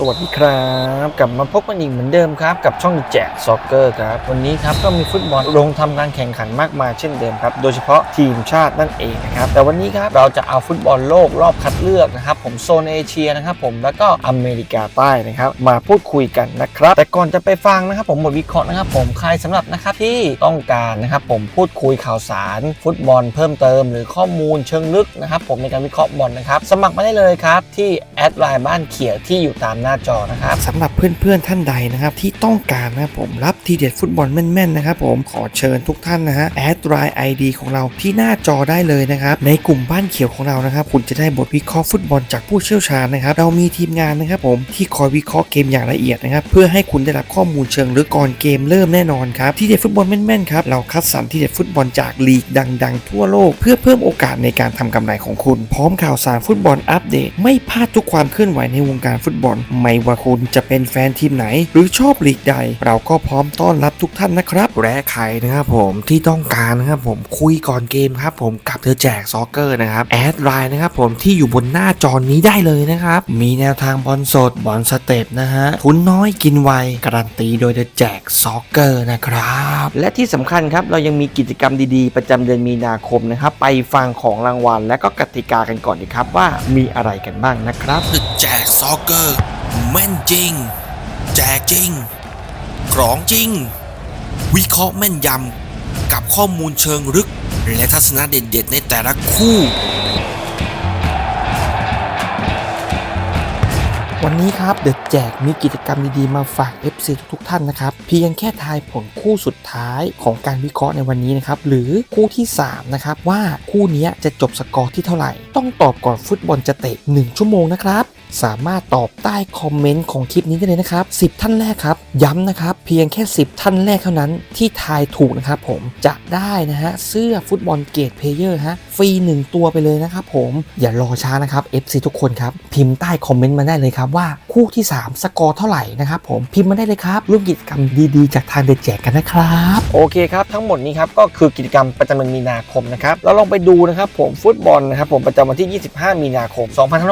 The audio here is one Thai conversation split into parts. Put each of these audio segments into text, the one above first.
สวัสดีครับกลับมาพบกันอีกเหมือนเดิมครับ กับช่องแจกซ็อกเกอร์ครับวันนี้ครับก็มีฟุตบอลลงทำการแข่งขันมากมายเช่นเดิมครับ โดยเฉพาะทีมชาตินั่นเองนะครับแต่วันนี้ครับเราจะเอาฟุตบอลโลกรอบคัดเลือกนะครับผมโซนเอเชียนะครับผมแล้วก็อเมริกาใต้นะครับมาพูดคุยกันนะครับ แต่ก่อนจะไปฟังนะครับ ผมบทวิเคราะห์นะครับ ผมใครสำหรับนะครับที่ต้องการนะครับผมพูดคุยข่าวสาร ฟุตบอลเพิ่มเติม หรือข้อมูลเชิงลึกนะครับผมในการวิเคราะห์บอลนะครับสมัครมาได้เลยครับที่แอดไลน์บ้านเขียวที่อยู่ตามหน้าจอนะครับสำหรับเพื่อนๆท่านใดนะครับที่ต้องการนะครับผมรับทีเด็ดฟุตบอลแม่นๆนะครับผมขอเชิญทุกท่านนะฮะแอดไลน์ไอดีของเราที่หน้าจอได้เลยนะครับในกลุ่มบ้านเขียวของเรานะครับคุณจะได้บทวิเคราะห์ฟุตบอลจากผู้เชี่ยวชาญนะครับเรามีทีมงานนะครับผมที่คอยวิเคราะห์เกมอย่างละเอียดนะครับเพื่อให้คุณได้รับข้อมูลเชิงลึกก่อนเกมเริ่มแน่นอนครับที่เด็ดฟุตบอลแม่นๆครับเราคัดสรรที่เด็ดฟุตบอลจากลีกดัง ๆ ทั่วโลก เพื่อเพิ่มโอกาสในการทำกำไรของคุณ พร้อมข่าวสารฟุตบอลอัปเดต ไม่พลาดทุกความเคลื่อนไหวในวงการฟุตบอลไม่ว่าคุณจะเป็นแฟนทีมไหน หรือชอบลีกใด เราก็พร้อมต้อนรับทุกท่านนะครับและใครนะครับผมที่ต้องการนะครับผมคุยก่อนเกมครับผมกับเธอแจกซอกเกอร์นะครับแอดไลน์นะครับผมที่อยู่บนหน้าจอนี้ได้เลยนะครับ มีแนวทางบอลสดบอลสเต็ปนะฮะทุนน้อยกินไวการันตีโดยเธอแจกซอกเกอร์นะครับ และที่สำคัญครับเรายังมีกิจกรรมดีๆ ประจำเดือนมีนาคมนะครับไปฟังของรางวัลและก็กติกากันก่อนดีครับว่ามีอะไรกันบ้างนะครับแจกซอกเกอร์ แม่นจริง แจกจริงกรองจริง วิเคราะห์แม่นยำกับข้อมูลเชิงลึก และทัศนะเด็ดๆในแต่ละคู่ วันนี้ครับเดอะแจกมีกิจกรรมดีๆมาฝาก FC ทุกๆท่านนะครับ เพียงแค่ทายผลคู่สุดท้ายของการวิเคราะห์ในวันนี้นะครับ หรือคู่ที่ 3 นะครับ ว่าคู่นี้จะจบสกอร์ที่เท่าไหร่ ต้องตอบก่อนฟุตบอลจะเตะ 1 ชั่วโมงนะครับสามารถตอบใต้คอมเมนต์ของคลิปนี้ได้เลยนะครับ 10 ท่านแรกครับ ย้ำนะครับ เพียงแค่ 10 ท่านแรกเท่านั้นที่ทายถูกนะครับผมจะได้นะฮะเสื้อฟุตบอลเกตเพลเยอร์ฮะฟรี 1 ตัวไปเลยนะครับผมอย่ารอช้านะครับ FC ทุกคนครับ พิมพ์ใต้คอมเมนต์มาได้เลยครับว่าคู่ที่ 3 สกอร์เท่าไหร่นะครับผมพิมพ์มาได้เลยครับร่วมกิจกรรมดีๆ จากทางเดอะแจกกันนะครับโอเคครับทั้งหมดนี้ครับก็คือกิจกรรมประจำเดือนมีนาคมนะครับเราลองไปดูนะครับผมฟุตบอลนะครับผมประจำวันที่ 25 มีนาคม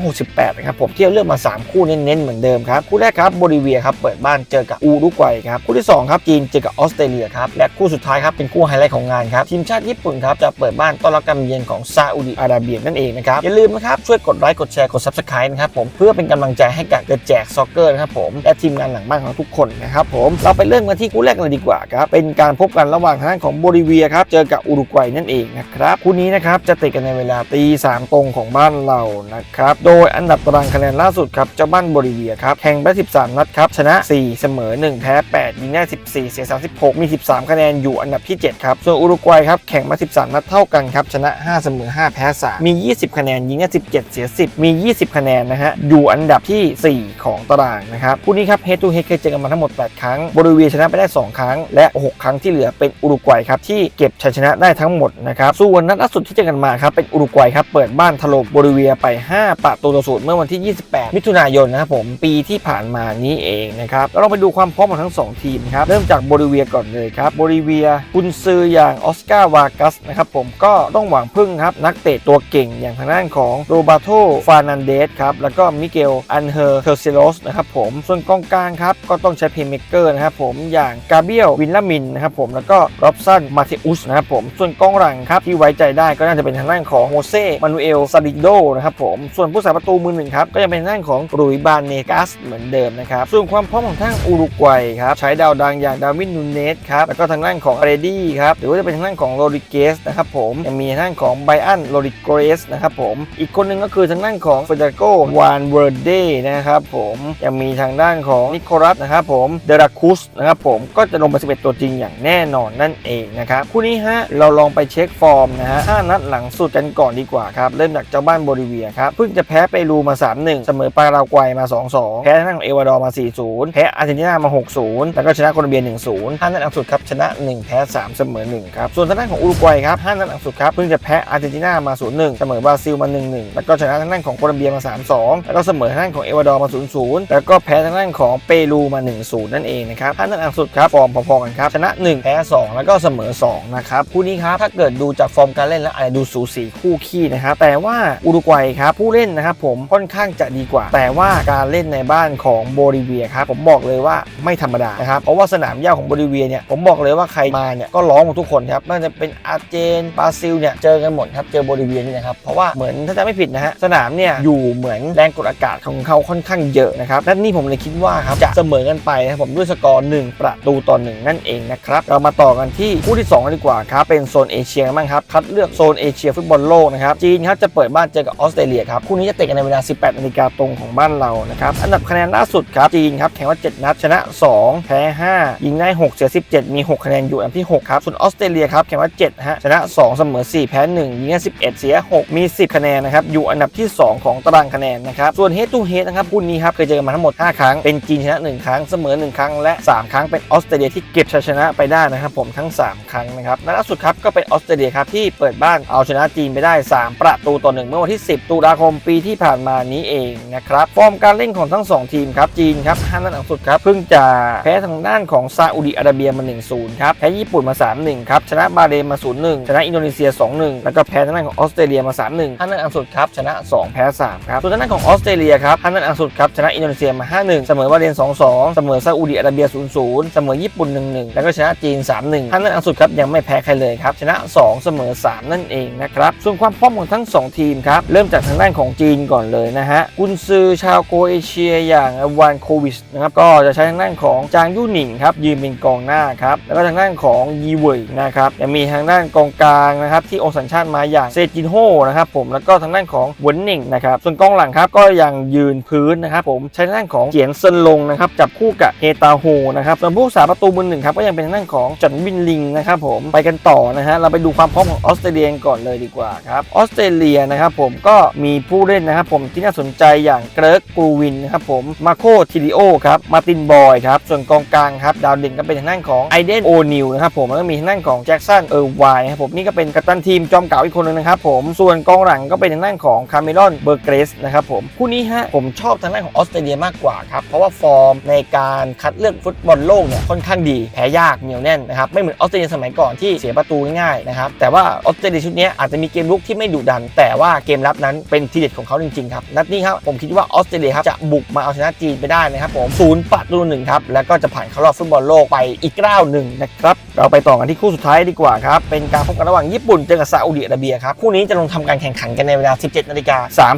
2568 นะครับผมที่เราเลือกมา 3 คู่เน้นๆเหมือนเดิมครับคู่แรกครับโบลิเวียครับเปิดบ้านเจอกับอูรุกวัยครับคู่ที่สองครับจีนเจอกับออสเตรเลียครับและคู่สุดท้ายครับเป็นคู่ไฮไลท์ของงานครับทีมชาติญี่ปุ่นครับจะเปิดบ้านต้อนรับการเยือนของซาอุดิอาระเบียนั่นเองนะครับอย่าลืมนะครับช่วยกดไลค์กดแชร์กด subscribe นะครับผมเพื่อเป็นกำลังใจให้กับเดอะแจกซ็อกเกอร์นะครับผมและทีมงานหลังบ้านของทุกคนนะครับผมเราไปเริ่มกันที่คู่แรกเลยดีกว่าครับเป็นการพบกันระหว่างทางด้านของโบลิเวียครับเจอกับอุรุกวัยนั่นเองนะครับคู่นี้นะครับจะเตะกันในเวลาตีสามตรงของบ้านเรานะครับโดยอันดับตารางคะแนนล่าสุดครับเจ้าบ้านโบลิเวียครับแข่งไป 13 นัดครับ ชนะ 4 เสมอ 1 แพ้ 8 ยิงได้ 14 เสีย 36 มี 13 คะแนนอยู่อันดับที่ 7 ครับ ส่วนอุรุกวัยครับแข่งมา 13 นัดเท่ากันครับ ชนะ 5 เสมอ 5 แพ้ 3 มี 20 คะแนนยิงได้ 17 เสีย 10 มี 20 คะแนนนะฮะอยู่อันดับทีสี่ 4 ของตารางนะครับคู่นี้ครับเฮตูเฮเคยเจอกันมาทั้งหมด 8 ครั้งโบลิเวียชนะไปได้ 2 ครั้ง และ 6 ครั้งที่เหลือเป็นอุรุกวัยครับที่เก็บชัยชนะได้ทั้งหมดนะครับส่วนนัดล่าสุดที่เจอกันมาครับเป็นอุรุกวัยครับเปิดบ้านถล่มโบลิเวียไป 5 ประตูต่อศูนย์เมื่อวันที่28 มิถุนายนนะครับผมปีที่ผ่านมานี้เองนะครับแล้วเราไปดูความพร้อมของทั้ง 2 ทีมครับเริ่มจากโบลิเวียก่อนเลยครับโบลิเวียกุนซืออย่างออสการ์วากัสนะครับผมก็ต้องหวังพึ่งครับนักเตะตัวเก่งอย่างทางด้านของโรบาโตฟานันเดสครับแล้วก็มิเกลอันเฮอร์เทอร์เซโลสนะครับผมส่วนกองกลางครับก็ต้องใช้เพย์เมกเกอร์นะครับผมอย่างกาเบียลวินลามินนะครับผมแล้วก็ร็อบสันมาเทอุสนะครับผมส่วนกองหลังครับที่ไว้ใจได้ก็น่าจะเป็นทางด้านของโฮเซ่มานูเอลซาดิโดนะครับผมส่วนผู้สาประตูมือหนึ่งครับก็ยังเป็นทางด้านของรุยบานเนกัสเหมือนเดิมนะครับ ส่วนความพร้อมของทางอุรุกวัยครับ ใช้ดาวดังอย่างดาวินนูเนสครับ แล้วก็ทางด้านของอาเรดี้ครับ หรือว่าจะเป็นทางด้านของโรดิเกสนะครับผม ยังมีทางด้านของไบอันโรดิเกสนะครับผม อีกคนหนึ่งก็คือทางด้านของเฟเดโกวานเวอร์เดนะครับผม ยังมีทางด้านของนิโคลัสนะครับผม เดราคุสนะครับผม ก็จะลงไป11ตัวจริงอย่างแน่นอนนั่นเองนะครับ คู่นี้ฮะ เราลองไปเช็คฟอร์มนะฮะ5นัดหลังสุดกันก่อนดีกว่าครับ เริ่มจากเจ้าบ้านโบลิเวียครับ เพิ่งจะแพ้เปรูมา 3-1เสมอปารากวัยมา 2-2 แพ้ทางด้านของเอวาดอร์มา 4-0 แพ้อาร์เจนตินามา 6-0 แล้วก็ชนะโคลอมเบีย 1-0 5 นัดหลังสุดครับชนะ 1 แพ้ 3 เสมอ 1 ครับ ส่วนทางด้านของอุรุกวัยครับ 5 นัดหลังสุดครับเพิ่งจะแพ้อาร์เจนตินามา 0-1 เสมอบราซิลมา 1-1 แล้วก็ชนะทางด้านของโคลอมเบียมา 3-2 แล้วก็เสมอทางด้านของเอวาดอร์มา 0-0 แล้วก็แพ้ทางด้านของเปรูมา 1-0 นั่นเองนะครับท่านนั้นอังสุดครับฟอร์มพอๆกันครับชนะ 1 แพ้ 2 แล้วก็เสมอ 2 นะครับคู่นี้ครับถ้าเกิดดูจากฟอร์มการเล่นแล้วอาจจะดูสูสีคู่ขี้นะครับแต่ว่าอุรุกวัยครับผู้เล่นนะครับผมค่อนข้างจะดีกว่า แต่ว่าการเล่นในบ้านของโบลิเวียครับผมบอกเลยว่าไม่ธรรมดานะครับเพราะว่าสนามหญ้าของโบลิเวียเนี่ยผมบอกเลยว่าใครมาเนี่ยก็ร้องหมดทุกคนครับไม่ว่าจะเป็นอาร์เจนบราซิลเนี่ยเจอกันหมดครับเจอโบลิเวียนี่นะครับเพราะว่าเหมือนถ้าจะไม่ผิดนะฮะสนามเนี่ยอยู่เหมือนแรงกดอากาศของเขาค่อนข้างเยอะนะครับและนี่ผมเลยคิดว่าครับจะเสมอกันไปนะครับผมด้วยสกอร์1ประตูต่อ1นั่นเองนะครับเรามาต่อกันที่คู่ที่2กันดีกว่าครับเป็นโซนเอเชียกันบ้างครับคัดเลือกโซนเอเชียฟุตบอลโลกนะครับจีนครับจะเปิดบ้านเจอกับออสเตรเลียครับคู่นี้จะเตะกันในเวลา 18นาฬิกาตรงของบ้านเรานะครับอันดับคะแนนล่าสุดครับจีนครับแข่งว่า 7 นัดชนะ 2 แพ้ 5 ยิงได้ 6 เสีย 17 มี 6 คะแนนอยู่อันดับที่ 6 ครับส่วนออสเตรเลียครับแข่งว่า 7 ฮะ ชนะ 2 เสมอ 4 แพ้ 1 ยิงได้ 11 เสีย 6 มี 10 คะแนนนะครับอยู่อันดับที่ 2 ของตารางคะแนนนะครับส่วนเฮดทูเฮดนะครับคู่นี้ครับเคยเจอกันมาทั้งหมด 5 ครั้งเป็นจีนชนะ 1 ครั้งเสมอ 1 ครั้งและ 3 ครั้งเป็นออสเตรเลียที่เก็บชัยชนะไปได้นะครับผมทั้ง 3 ครั้งนะครับและล่าสุดครับก็เป็นออสเตรเลียครับที่เปิดบ้านเอาชนะจีนไปได้ 3 ประตูต่อ1เมื่อวันที่ 10 ตุลาคมปีที่ผ่านมานี้เองนะครับฟอร์มการเล่นของทั้ง 2 ทีมครับจีนครับห้านัดหลังสุดครับเพิ่งจะแพ้ทางด้านของซาอุดิอาระเบียมา 1-0 ครับแพ้ญี่ปุ่นมา 3-1 ครับชนะบาเรนมา 0-1 ชนะอินโดนีเซีย 2-1 แล้วก็แพ้ทางด้านของออสเตรเลียมา 3-1ห้านัดหลังสุดครับชนะ 2 แพ้3ครับส่วนทางด้านของออสเตรเลียครับห้านัดหลังสุดครับชนะอินโดนีเซียมา 5-1 เสมอบาเรน 2-2 เสมอซาอุดิอาระเบีย 0-0 เสมอญี่ปุ่น 1-1 แล้วก็ชนะจีน 3-1ห้านัดหลังสุดครับยังไม่แพ้ใครเลยครับชนะ 2 เสมอ 3 นั่นเองนะครับส่วนความพร้อมของทั้ง 2 ทีมครับเริ่มจากทางด้านของจีนก่อนเลยนะฮะกุนซือชาวโคเอเชียอย่างวานโควิชนะครับก็จะใช้ทางด้านของจางยู่หนิงครับยืนเป็นกองหน้าครับแล้วก็ทางด้านของยีเวยนะครับยังมีทางด้านกองกลางนะครับที่โองสัญชาติมาอย่างเซจินโฮนะครับผมแล้วก็ทางด้านของหวนหนิงนะครับส่วนกองหลังครับก็ยังยืนพื้นนะครับผมใช้ทางด้านของเจียนเซินลงนะครับจับคู่กับเฮตาโฮนะครับส่วนผู้รักษาประตูมือหนึ่งครับก็ยังเป็นทางด้านของจอนวินลิงนะครับผมไปกันต่อนะฮะเราไปดูความพร้อมของออสเตรเลียก่อนเลยดีกว่าครับออสเตรเลียนะครับผมก็มีผู้เล่นนะครับผมที่น่าสนใจอย่างเกรกปูวินนะครับผมมาโคทิลิโอครับมาตินบอยครับส่วนกองกลางครับดาวเด่นก็เป็นทางด้านของไอเดนโอนิลนะครับผมแล้วก็มีทางด้านของแจ็คสันเออร์ไวน์ครับผมนี่ก็เป็นกัปตันทีมจอมเก่าอีกคนนึงนะครับผมส่วนกองหลังก็เป็นทางด้านของคาร์เมลอนเบอร์เกรสนะครับผมคู่นี้ฮะผมชอบทางด้านของออสเตรเลียมากกว่าครับเพราะว่าฟอร์มในการคัดเลือกฟุตบอลโลกเนี่ยค่อนข้างดีแพ้ยากเหนียวแน่นนะครับไม่เหมือนออสเตรเลียสมัยก่อนที่เสียประตูง่ายๆนะครับแต่ว่าออสเตรเลียชุดนี้อาจจะมีเกมลุกที่ไม่ดุดัน แต่ว่าเกมรับนั้นเป็นทีเด็ดของเขาจริงๆครับนัดนี้ครับผมคิดว่าออสเตรเลียครับจะบุกมาเอาชนะจีนไปได้นะครับผมศูนย์ประตูหนึ่งครับแล้วก็จะผ่านเข้ารอบฟุตบอลโลกไปอีกก้าวหนึ่งนะครับเราไปต่อกันที่คู่สุดท้ายดีกว่าครับเป็นการพบกันระหว่างญี่ปุ่นเจอกับซาอุดิอาระเบียครับคู่นี้จะลงทำการแข่งขันกันในเวลา 17นาฬิกา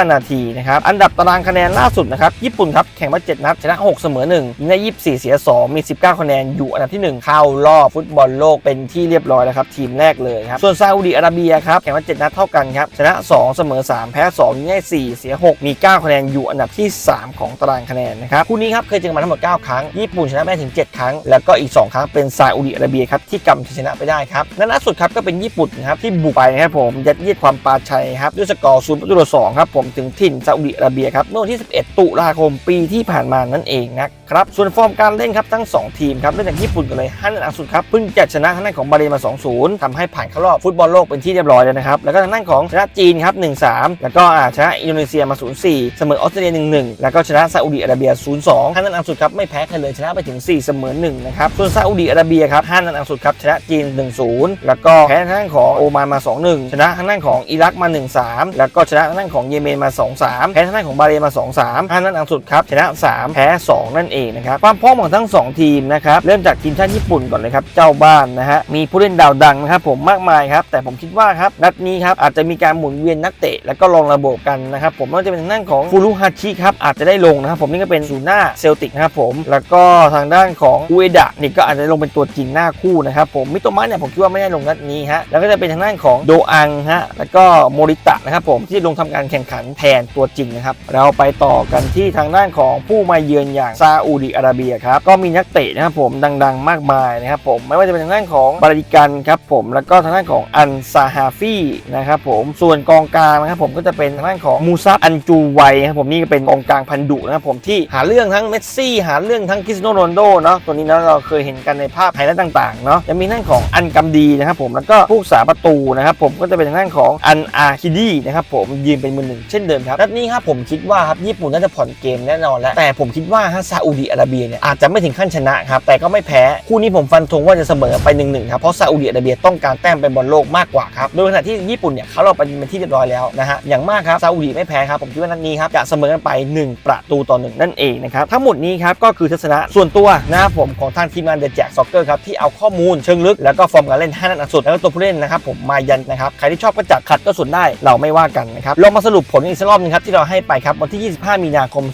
35 นาทีนะครับอันดับตารางคะแนนล่าสุดนะครับญี่ปุ่นครับแข่งมา7นัดชนะ6เสมอ1ยิงได้24 เสีย 2 มี 19 คะแนนอยู่อันดับที่ 1 เข้ารอบฟุตบอลโลกเป็นที่เรียบร้อยแล้วครับทีมแรกเลยครับส่วนซาอุดิอาระเบียครับแข่งมา7นัดเท่ากันครับชนะ 2 เสมอ 3 แพ้2ยิงได้4เสีย 6มี 9 คะแนนอยู่อันดับที่ 3 ของตารางคะแนนนะครับคู่นี้ครับเคยเจอกันมาทั้งหมด 9 ครั้ง ญี่ปุ่นชนะไปได้ถึง 7 ครั้ง แล้วก็อีก 2 ครั้งเป็นซาอุดิอาระเบียครับที่กำชัยชนะไปได้ครับนัดล่าสุดครับก็เป็นญี่ปุ่นครับที่บุกไปนะครับผมยัดเยียดความปาชัยครับด้วยสกอร์0ประตูต่องครับผมถึงถิ่นซาอุดิอาระเบียครับเมื่อวันที่ 11 ตุลาคมปีที่ผ่านมานั่นเองนะครับส่วนฟอร์มการเล่นครับทั้ง 2 ทีมครับเริ่มจากญี่ปุ่นกันเลยฮันนันอังสุดครับเพิ่งจะชนะทางด้านของบาเรนมา 2-0ทำให้ผ่านเข้ารอบฟุตบอลโลกเป็นที่เรียบร้อยแล้วนะครับ แล้วก็ทางด้านของชนะจีนครับ 1-3 แล้วก็ชนะอินโดนีเซียมา 0-4 เสมอออสเตรเลีย 1-1 แล้วก็ชนะซาอุดิอาระเบีย 0-2ฮันนันอังสุดครับไม่แพ้ใครเลยชนะไปถึง 4 เสมอ 1 นะครับ ส่วนซาอุดิอาระเบียครับฮันนันอังสุดครับชนะจีน 1-0 แล้วก็แพ้ทางด้านของโอมานมา 2-1 ชนะทางด้านของอิรักมา 1-3 แล้วก็ชนะทางด้านของเยเมนมา 2-3 แพ้ทางด้านของบาห์เรนมา 2-3ฮันนันอังสุดครับชนะ 3 แพ้ 2 นั่นเองนะครับความพร้อมของทั้ง 2 ทีมนะครับเริ่มจากทีมชาติญี่ปุ่นก่อนเลยครับเจ้าบ้านนะฮะมีผู้เล่นดาวดังนะครับผมมากมายครับแต่ผมคิดว่าครับนัดนี้ครับอาจจะมีการหมุนเวียนนักเตะ แล้วก็ลองระบบกันนะครับผมไม่ว่าจะเป็นทางด้านของฟูรุฮาชิครับอาจจะได้ลงนะครับผมนี่ก็เป็นซูน่าเซลติกนะครับผมแล้วก็ทางด้านของอุเอดะนี่ก็อาจจะลงเป็นตัวจริงหน้าคู่นะครับผมมิโตมะเนี่ยผมคิดว่าไม่ได้ลงนัดนี้ฮะแล้วก็จะเป็นทางด้านของโดอังฮะแล้วก็โมริตะนะครับผมที่ลงทำการแข่งขันแทนตัวจริงนะครับเราไปต่อกันที่ทางด้านของผู้มาเยือนอย่างซาอุดิอาระเบียครับก็มีนักเตะนะครับผมดังๆ มากมายนะครับผมไม่ว่าจะเป็นทางด้านของบริกันครับผมแล้วก็ทางด้านของอันซาฮาฟีนะครับผมส่วนกองกลางนะครับผมก็จะเป็นทางด้านของมูซับอันจูไวครับผมนี่ก็เป็นกองกลางพันดุนะครับผมที่หาเรื่องทั้งเมสซี่ หาเรื่องทั้งคริสโนโรนโดเนาะตัวนี้เนาะเราเคยเห็นกันในภาพไฮไลท์ต่างๆเนาะจะมีทางด้านของอันกัมดีนะครับผมแล้วก็ผู้รักษาประตูนะครับผมก็จะเป็นทางด้านของอันอาคิดีนะครับผมยืนเป็นมือหนึ่งเช่นเดิมครับนัดนี้ครับผมคิดว่าครับครับญี่ปุ่นน่าจะผ่อนเกมแน่นอนแล้วแต่ผมคิดว่าฮะซาอุดิอาระเบียเนี่ยอาจจะไม่ถึงขั้นชนะครับแต่ก็ไม่แพ้คู่นี้ผมฟันธงว่าจะเสมอไป1นหนึ่งครับเพราะซาอุดิอาระเบียต้องการแต้มไปบอลโลกมากกว่าครับโดยขณะที่ญี่ปุ่นเนี่ยเขาเราไปเป็นที่เรียบร้อยแล้วนะฮะอย่างมากครับซาอุดิไม่แพ้ครับผมคิดว่านัดนี้ครับจะเสมอกันไป 1 ประตูต่อหนึ่งนั่นเองนะครับทั้งหมดนี้ครับก็คือทัศนะส่วนตัวนะครับผมของทางทีมงานเดอะแจ็คซ็อกเกอร์ครับที่เอาข้อมูลเชิงลึกแล้วก็ฟอร์มการเล่น5นัดหลังสุดแล้วก็ตัวผู้เล่นนะครับผมมายันนะครับใครที่ชอบก็จัดขัดก็ส่วนได้เราไม่ว่ากันนะครับลองมาสรุปผลอีกสักรอบนึงครับที่เราให้ไปครับวันที่ 25 มีนาคม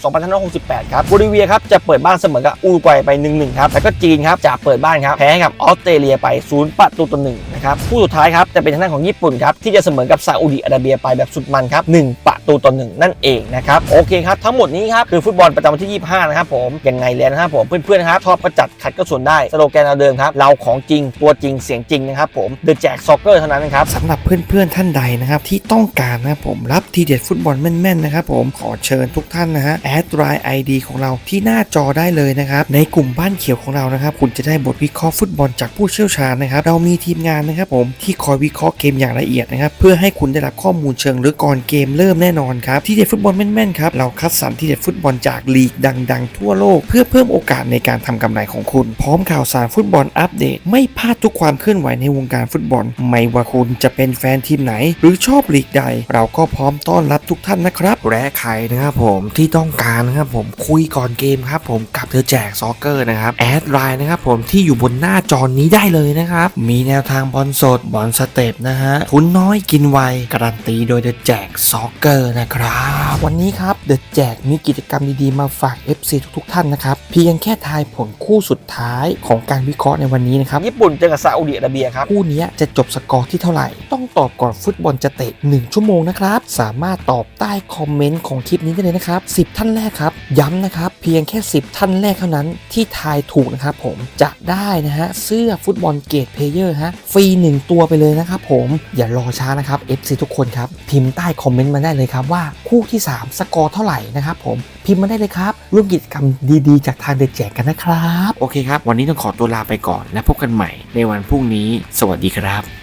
2568 ครับโบลิเวียครับจะเปิดบ้านเสมอกับอุรุกวัยไป1-1ครับแล้วก็จีนครับจะเปิดบ้านครับแพ้กับออสเตรเลียไป0ประตูต่อ1นะครับคู่สุดท้ายครับจะเป็นทางด้านของญี่ปุ่นครับที่จะเสมอกับซาอุดิอาระเบียไปแบบสุดมันครับ1ประตูต่อ1นั่นเองนะครับโอเคครับทั้งหมดนี้ครับคือฟุตบอลประจำวันที่ 25 นะครับผมยังไงแล้วนะครับผมเพื่อนๆครับชอบก็จัดขัดก็ส่วนได้สโลแกนเราเดิมครับเราของจริงตัวจริงเสียงจริงนะครับผมเดอะแจ็คซ็อกเกอร์เท่านั้นนะครับสำหรับเพื่อนๆท่านใดนะครับที่ต้องการนะครับผมรับทีเด็ดฟุตบอลแม่นๆนะครับผมขอเชิญทุกท่านนะฮะแอดไลน์ไอดีของเราที่หน้าจอได้เลยนะครับในกลุ่มบ้านเขียวของเรานะครับคุณจะได้บทวิเคราะห์ฟุตบอลจากผู้เชี่ยวชาญนะครับเรามีทีมงานนะครับผมที่คอยวิเคราะห์เกมอย่างละเอียดนะครับเพื่อให้คุณได้รับข้อมูลเชิงลึกก่อนเกมเริ่มแน่นอนครับที่เด็ดฟุตบอลแม่นๆครับเราคัดสรรที่เด็ดฟุตบอลจากลีกดัง ๆ ทั่วโลก เพื่อเพิ่มโอกาสในการทำกำไรของคุณ พร้อมข่าวสารฟุตบอลอัปเดต ไม่พลาดทุกความเคลื่อนไหวในวงการฟุตบอล ไม่ว่าคุณจะเป็นแฟนทีมไหน หรือชอบลีกใด เราก็พร้อมต้อนรับทุกท่านนะครับและใครนะครับผมที่ต้องการนะครับผมคุยก่อนเกมครับผมกับเธอแจกซอกเกอร์นะครับแอดไลน์นะครับผมที่อยู่บนหน้าจอนี้ได้เลยนะครับมีแนวทางบออลสดบอลสเต็ปนะฮะทุนน้อยกินไวการันตีโดยเดอะแจกซอกเกอร์นะครับ วันนี้ครับ เดอะแจกมีกิจกรรมดีๆ มาฝาก FC ทุกๆท่านนะครับ เพียงแค่ทายผลคู่สุดท้ายของการวิเคราะห์ในวันนี้นะครับ ญี่ปุ่นเจอกับซาอุดิอาระเบียครับ คู่เนี้ยจะจบสกอร์ที่เท่าไหร่ ต้องตอบก่อนฟุตบอลจะเตะ 1 ชั่วโมงนะครับ สามารถตอบใต้คอมเมนต์ของคลิปนี้ได้เลยนะครับ 10 ท่านแรกครับ ย้ำนะครับ เพียงแค่ 10 ท่านแรกเท่านั้นที่ทายถูกนะครับผมจะได้นะฮะเสื้อฟุตบอลเกตเพลเยอร์ฮะฟรี 1 ตัวไปเลยนะครับผมอย่ารอช้านะครับ FC ทุกคนครับพิมพ์ใต้คอมเมนต์มาได้เลยครับว่าคู่ที่ 3 สกอร์เท่าไหร่นะครับผมพิมพ์มาได้เลยครับร่วมกิจกรรมดีๆ จากทางเดแจกกันนะครับ โอเคครับ วันนี้ต้องขอตัวลาไปก่อนและพบกันใหม่ในวันพรุ่งนี้ สวัสดีครับ